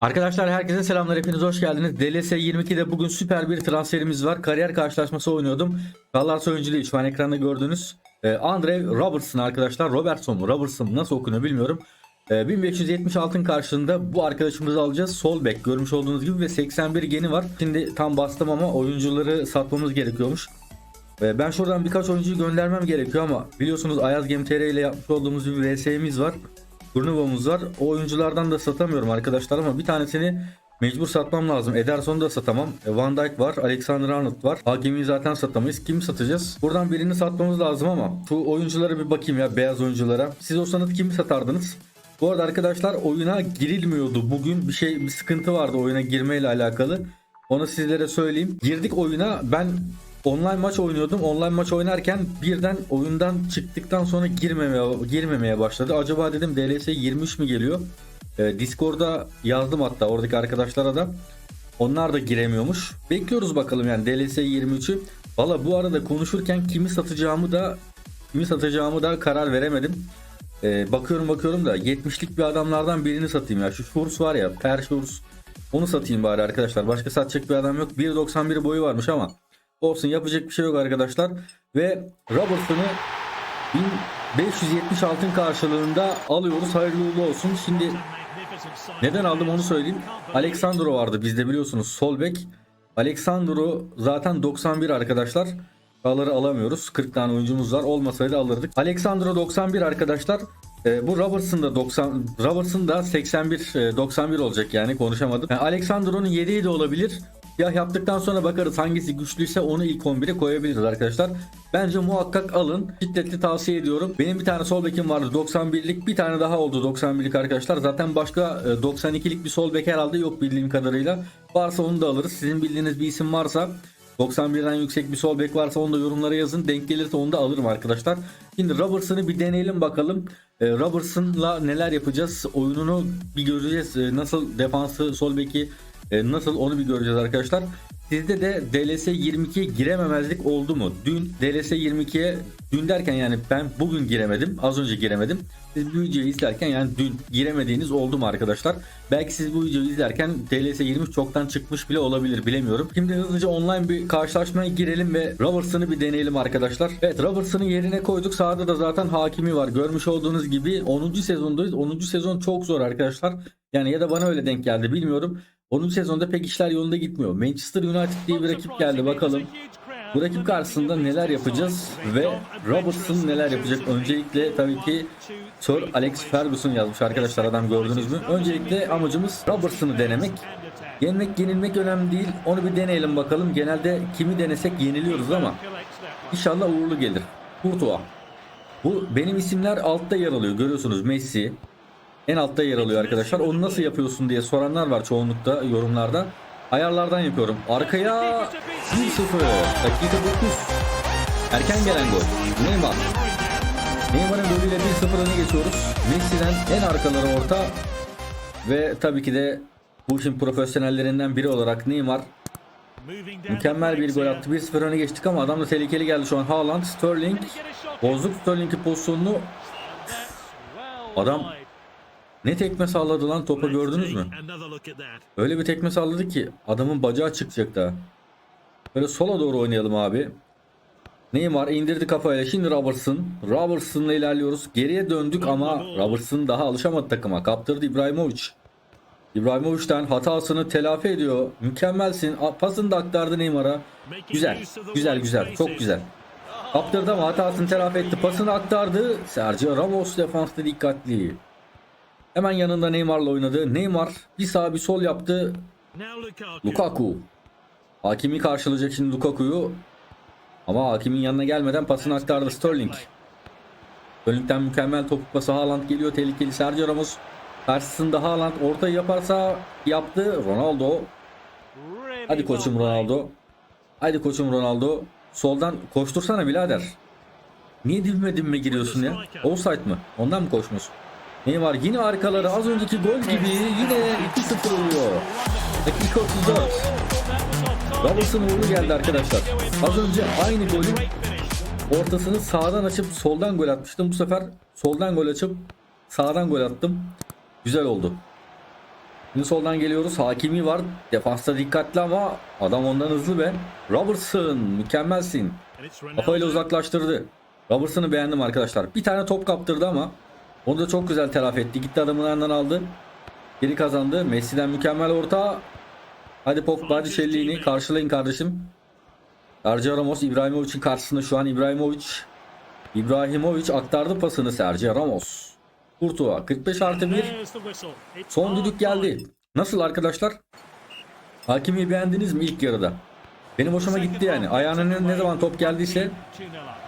Arkadaşlar herkese selamlar hepiniz hoş geldiniz. DLS 22'de bugün süper bir transferimiz var. Kariyer karşılaşması oynuyordum. Gallas oyuncu değil şu an ekranda gördüğünüz. Ee, Andre Robertson arkadaşlar. Robertson mu Robertson mu nasıl okunuyor bilmiyorum. Ee, 1570 altın karşılığında bu arkadaşımızı alacağız. Sol bek görmüş olduğunuz gibi ve 81 geni var. Şimdi tam bastım ama oyuncuları satmamız gerekiyormuş. Ee, Ben şuradan birkaç oyuncuyu göndermem gerekiyor ama biliyorsunuz Ayaz Game TR ile yapmış olduğumuz bir VS'miz var. Turnuvamız var. O oyunculardan da satamıyorum arkadaşlar ama bir tanesini mecbur satmam lazım. Ederson'u da satamam. E, Van Dijk var. Alexander Arnold var. Hakimi zaten satamayız. Kimi satacağız? Buradan birini satmamız lazım ama şu oyunculara bir bakayım ya beyaz oyunculara. Siz olsanız kimi satardınız? Bu arada arkadaşlar oyuna girilmiyordu. Bugün bir şey bir sıkıntı vardı oyuna girmeyle alakalı. Onu sizlere söyleyeyim. Girdik oyuna. Ben online maç oynuyordum. Online maç oynarken birden oyundan çıktıktan sonra girmemeye girmemeye başladı. Acaba dedim DLS 23 mi geliyor? Ee, Discord'da yazdım hatta oradaki arkadaşlara da. Onlar da giremiyormuş. Bekliyoruz bakalım yani DLS 23'ü. Valla bu arada konuşurken kimi satacağımı da kimi satacağımı da karar veremedim. Ee, bakıyorum bakıyorum da 70'lik bir adamlardan birini satayım ya. Şu Schurz var ya Per Schurz. Onu satayım bari arkadaşlar. Başka satacak bir adam yok. 1.91 boyu varmış ama olsun yapacak bir şey yok arkadaşlar. Ve Robertson'ı 1570 altın karşılığında alıyoruz. Hayırlı uğurlu olsun. Şimdi neden aldım onu söyleyeyim. Alexandro vardı bizde biliyorsunuz sol bek. Alexandro zaten 91 arkadaşlar. Paraları alamıyoruz. 40 tane oyuncumuz var. Olmasaydı alırdık. Alexandro 91 arkadaşlar. Ee, bu Robertson da 90 Robertson da 81 e, 91 olacak yani konuşamadım. Yani Alexandro'nun yedeği de olabilir. Ya yaptıktan sonra bakarız hangisi güçlüyse onu ilk 11'e koyabiliriz arkadaşlar. Bence muhakkak alın. Şiddetli tavsiye ediyorum. Benim bir tane sol bekim vardı 91'lik. Bir tane daha oldu 91'lik arkadaşlar. Zaten başka e, 92'lik bir sol bek herhalde yok bildiğim kadarıyla. Varsa onu da alırız. Sizin bildiğiniz bir isim varsa 91'den yüksek bir sol bek varsa onu da yorumlara yazın. Denk gelirse onu da alırım arkadaşlar. Şimdi Robertson'ı bir deneyelim bakalım. E, Robertson'la neler yapacağız? Oyununu bir göreceğiz. E, nasıl defansı sol beki e, nasıl onu bir göreceğiz arkadaşlar. Sizde de DLS 22'ye girememezlik oldu mu? Dün DLS 22'ye dün derken yani ben bugün giremedim. Az önce giremedim. Siz bu videoyu izlerken yani dün giremediğiniz oldu mu arkadaşlar? Belki siz bu videoyu izlerken DLS 23 çoktan çıkmış bile olabilir bilemiyorum. Şimdi hızlıca online bir karşılaşmaya girelim ve Robertson'ı bir deneyelim arkadaşlar. Evet Robertson'ı yerine koyduk. Sağda da zaten hakimi var. Görmüş olduğunuz gibi 10. sezondayız. 10. sezon çok zor arkadaşlar. Yani ya da bana öyle denk geldi bilmiyorum. 10. sezonda pek işler yolunda gitmiyor. Manchester United diye bir rakip geldi bakalım. Bu rakip karşısında neler yapacağız ve Robertson neler yapacak? Öncelikle tabii ki Sir Alex Ferguson yazmış arkadaşlar adam gördünüz mü? Öncelikle amacımız Robertson'ı denemek. Yenmek yenilmek önemli değil. Onu bir deneyelim bakalım. Genelde kimi denesek yeniliyoruz ama inşallah uğurlu gelir. Courtois. Bu benim isimler altta yer alıyor. Görüyorsunuz Messi, en altta yer alıyor arkadaşlar. Onu nasıl yapıyorsun diye soranlar var çoğunlukta yorumlarda. Ayarlardan yapıyorum. Arkaya 1-0. Dakika 9. Erken gelen gol. Neymar. Neymar'ın golüyle 1-0 öne geçiyoruz. Messi'den en arkaları orta. Ve tabii ki de bu işin profesyonellerinden biri olarak Neymar mükemmel bir gol attı. 1-0 öne geçtik ama adam da tehlikeli geldi şu an. Haaland, Sterling. Bozduk Sterling'in pozisyonunu. Adam ne tekme salladı lan topa gördünüz mü? Öyle bir tekme salladı ki adamın bacağı çıkacak daha. Böyle sola doğru oynayalım abi. Neymar indirdi kafayla. Şimdi Robertson. Robertson'la ilerliyoruz. Geriye döndük ama Robertson daha alışamadı takıma. Kaptırdı İbrahimovic. İbrahimovic'den hatasını telafi ediyor. Mükemmelsin. Pasını da aktardı Neymar'a. Güzel. Güzel güzel. Çok güzel. Kaptırdı ama hatasını telafi etti. Pasını aktardı. Sergio Ramos defansta dikkatli. Hemen yanında Neymar'la oynadı. Neymar bir sağ bir sol yaptı. Lukaku. Hakimi karşılayacak şimdi Lukaku'yu. Ama hakimin yanına gelmeden pasını aktardı Sterling. Sterling'den mükemmel topuk pası Haaland geliyor. Tehlikeli Sergio Ramos. Karşısında Haaland ortayı yaparsa yaptı. Ronaldo. Hadi koçum Ronaldo. Hadi koçum Ronaldo. Soldan koştursana birader. Niye dibime dibime giriyorsun ya? Offside mı? Ondan mı koşmuyorsun? Neymar yine arkaları az önceki gol gibi yine 2-0 oluyor. Dakika 34. Robertson uğurlu geldi arkadaşlar. Az önce aynı golün ortasını sağdan açıp soldan gol atmıştım. Bu sefer soldan gol açıp sağdan gol attım. Güzel oldu. Şimdi soldan geliyoruz. Hakimi var. Defansta dikkatli ama adam ondan hızlı be. Robertson mükemmelsin. Kafayla uzaklaştırdı. Robertson'ı beğendim arkadaşlar. Bir tane top kaptırdı ama onu da çok güzel telafi etti. Gitti adamın yanından aldı. Geri kazandı. Messi'den mükemmel orta. Hadi Pogba hadi Şelli'ni karşılayın kardeşim. Sergio Ramos İbrahimovic'in karşısında şu an İbrahimovic. İbrahimovic aktardı pasını Sergio Ramos. Kurtuğa 45 artı 1. Son düdük geldi. Nasıl arkadaşlar? Hakimi beğendiniz mi ilk yarıda? Benim hoşuma gitti yani. Ayağına ne, ne zaman top geldiyse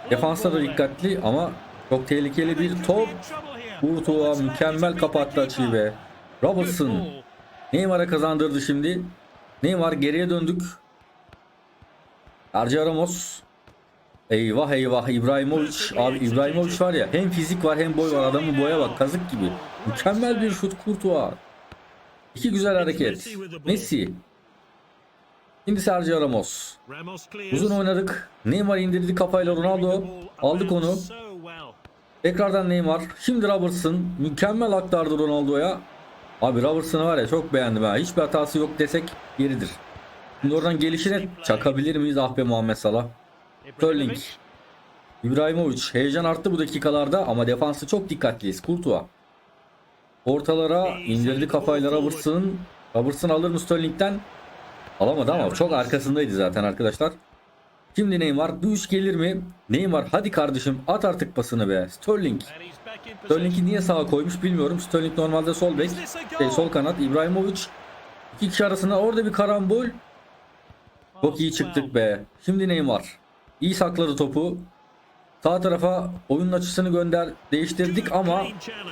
defansta da dikkatli ama çok tehlikeli bir top. Kurtuğa mükemmel kapattı açıyı be. Robertson Neymar'a kazandırdı şimdi. Neymar geriye döndük. Sergio Ramos. Eyvah eyvah İbrahimovic. Abi İbrahimovic var ya hem fizik var hem boy var. Adamın boya bak kazık gibi. Mükemmel bir şut Kurtuğa. İki güzel hareket. Messi. Şimdi Sergio Ramos. Uzun oynadık. Neymar indirdi kafayla Ronaldo. Aldık onu. Tekrardan Neymar. Şimdi Robertson. Mükemmel aktardı Ronaldo'ya. Abi Robertson'ı var ya çok beğendim ha. Hiçbir hatası yok desek yeridir. Şimdi oradan gelişine çakabilir miyiz? Ah be Muhammed Salah. Sterling. İbrahimovic. Heyecan arttı bu dakikalarda ama defansı çok dikkatliyiz. Kurtuğa. Ortalara indirdi kafayla Robertson. Robertson alır mı Sterling'den? Alamadı ama çok arkasındaydı zaten arkadaşlar. Şimdi Neymar. Düş gelir mi? Neymar hadi kardeşim at artık pasını be. Sterling. Sterling'i niye sağa koymuş bilmiyorum. Sterling normalde sol bek. Şey, sol kanat. İbrahimovic. İki kişi arasında orada bir karambol. Çok iyi çıktık be. Şimdi Neymar. İyi sakladı topu. Sağ tarafa oyunun açısını gönder değiştirdik ama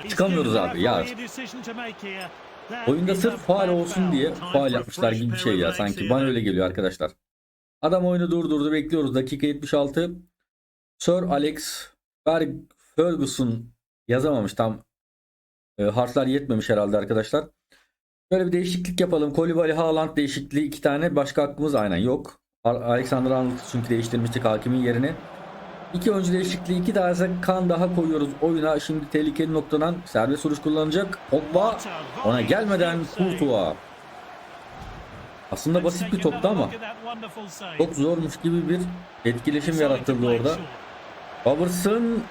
çıkamıyoruz abi ya. Oyunda sırf faal olsun diye faal yapmışlar gibi bir şey ya sanki. Bana öyle geliyor arkadaşlar. Adam oyunu durdurdu bekliyoruz. Dakika 76. Sir Alex Ferg- Ferguson yazamamış tam e, harfler yetmemiş herhalde arkadaşlar. Böyle bir değişiklik yapalım. Kolibali Haaland değişikliği iki tane. Başka hakkımız aynen yok. Alexander Arnold çünkü değiştirmiştik hakimin yerine. İki oyuncu değişikliği iki daha kan daha koyuyoruz oyuna. Şimdi tehlikeli noktadan serbest vuruş kullanacak. Pogba ona gelmeden Kurtuğa. Aslında basit bir toptu ama çok zormuş gibi bir etkileşim yarattırdı orada. Robertson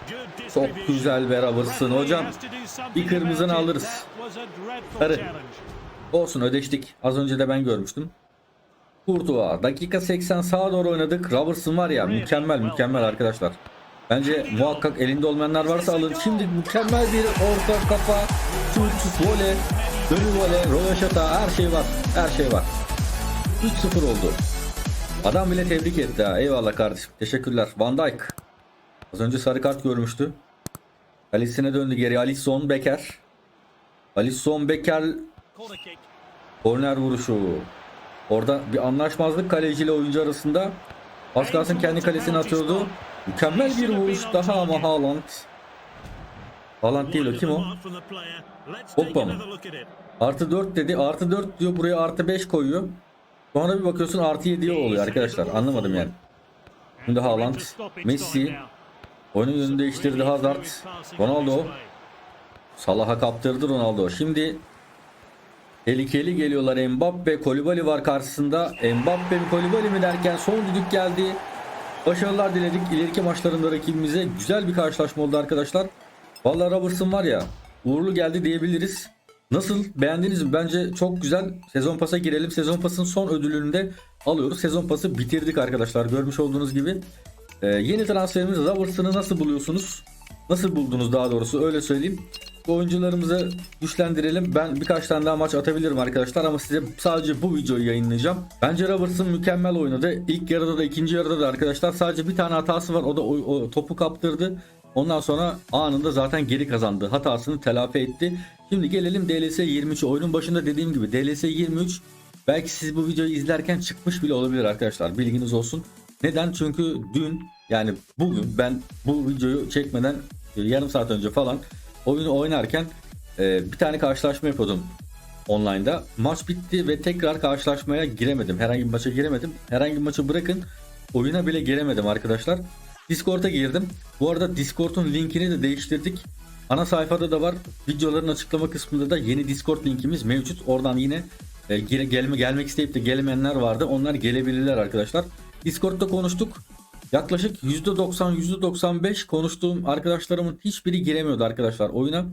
çok güzel be Robertson hocam. Bir kırmızını alırız. Sarı. Olsun ödeştik. Az önce de ben görmüştüm. Kurtuğa. Dakika 80 sağa doğru oynadık. Robertson var ya mükemmel mükemmel arkadaşlar. Bence muhakkak elinde olmayanlar varsa alın. Şimdi mükemmel bir orta kafa. Şut, vole, dönü vole, röveşata her şey var. Her şey var. 3-0 oldu. Adam bile tebrik etti ha. Eyvallah kardeşim. Teşekkürler. Van Dijk. Az önce sarı kart görmüştü. Kalesine döndü geri. Alisson Becker. Alisson Becker korner vuruşu. Orada bir anlaşmazlık kaleciyle oyuncu arasında. Az kalsın kendi kalesine atıyordu. Mükemmel bir vuruş daha ama Haaland. Haaland değil o kim o? Pogba mı? Artı 4 dedi. Artı 4 diyor buraya artı 5 koyuyor. Sonra bir bakıyorsun artı 7 oluyor arkadaşlar. Anlamadım yani. Şimdi Haaland, Messi, oyunun yönünü değiştirdi Hazard, Ronaldo, Salah'a kaptırdı Ronaldo. Şimdi tehlikeli geliyorlar Mbappe, Kolibali var karşısında. Mbappe mi Kolibali mi derken son düdük geldi. Başarılar diledik ileriki maçlarında rakibimize. Güzel bir karşılaşma oldu arkadaşlar. Vallahi Robertson var ya uğurlu geldi diyebiliriz. Nasıl? Beğendiniz mi? Bence çok güzel. Sezon pasa girelim. Sezon pasın son ödülünü de alıyoruz. Sezon pası bitirdik arkadaşlar. Görmüş olduğunuz gibi. Ee, yeni transferimiz Robertson'ı nasıl buluyorsunuz? Nasıl buldunuz daha doğrusu öyle söyleyeyim. Bu oyuncularımızı güçlendirelim. Ben birkaç tane daha maç atabilirim arkadaşlar ama size sadece bu videoyu yayınlayacağım. Bence Robertson mükemmel oynadı. İlk yarıda da ikinci yarıda da arkadaşlar sadece bir tane hatası var. O da o, o topu kaptırdı. Ondan sonra anında zaten geri kazandı. Hatasını telafi etti. Şimdi gelelim DLS 23. Oyunun başında dediğim gibi DLS 23 belki siz bu videoyu izlerken çıkmış bile olabilir arkadaşlar. Bilginiz olsun. Neden? Çünkü dün yani bugün ben bu videoyu çekmeden e, yarım saat önce falan oyunu oynarken e, bir tane karşılaşma yapıyordum online'da. Maç bitti ve tekrar karşılaşmaya giremedim. Herhangi bir maça giremedim. Herhangi bir maçı bırakın oyuna bile giremedim arkadaşlar. Discord'a girdim. Bu arada Discord'un linkini de değiştirdik. Ana sayfada da var. Videoların açıklama kısmında da yeni Discord linkimiz mevcut. Oradan yine e, gelme gelmek isteyip de gelemeyenler vardı. Onlar gelebilirler arkadaşlar. Discord'da konuştuk. Yaklaşık %90 %95 konuştuğum arkadaşlarımın hiçbiri giremiyordu arkadaşlar oyuna.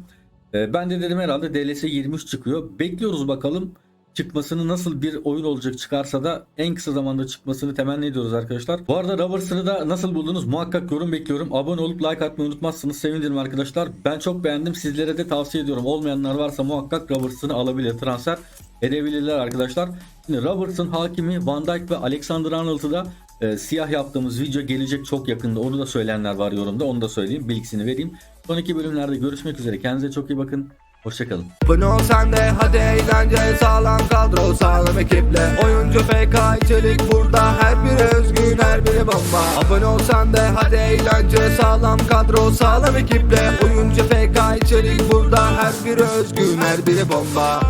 E, ben de dedim herhalde DLS 23 çıkıyor. Bekliyoruz bakalım çıkmasını nasıl bir oyun olacak çıkarsa da en kısa zamanda çıkmasını temenni ediyoruz arkadaşlar. Bu arada Roberts'ını da nasıl buldunuz muhakkak yorum bekliyorum. Abone olup like atmayı unutmazsınız sevinirim arkadaşlar. Ben çok beğendim sizlere de tavsiye ediyorum. Olmayanlar varsa muhakkak Roberts'ını alabilir transfer edebilirler arkadaşlar. Şimdi Robertson, Hakimi, Van Dijk ve Alexander Arnold'u da e, siyah yaptığımız video gelecek çok yakında. Onu da söyleyenler var yorumda. Onu da söyleyeyim. Bilgisini vereyim. Sonraki bölümlerde görüşmek üzere. Kendinize çok iyi bakın. Hoşçakalın. Abone ol sen de hadi eğlence Sağlam kadro sağlam ekiple. Oyuncu FK içerik burada Her biri özgün her biri bomba. Abone ol sen de hadi eğlence Sağlam kadro sağlam ekiple. Oyuncu FK içerik burada Her biri özgün her biri bomba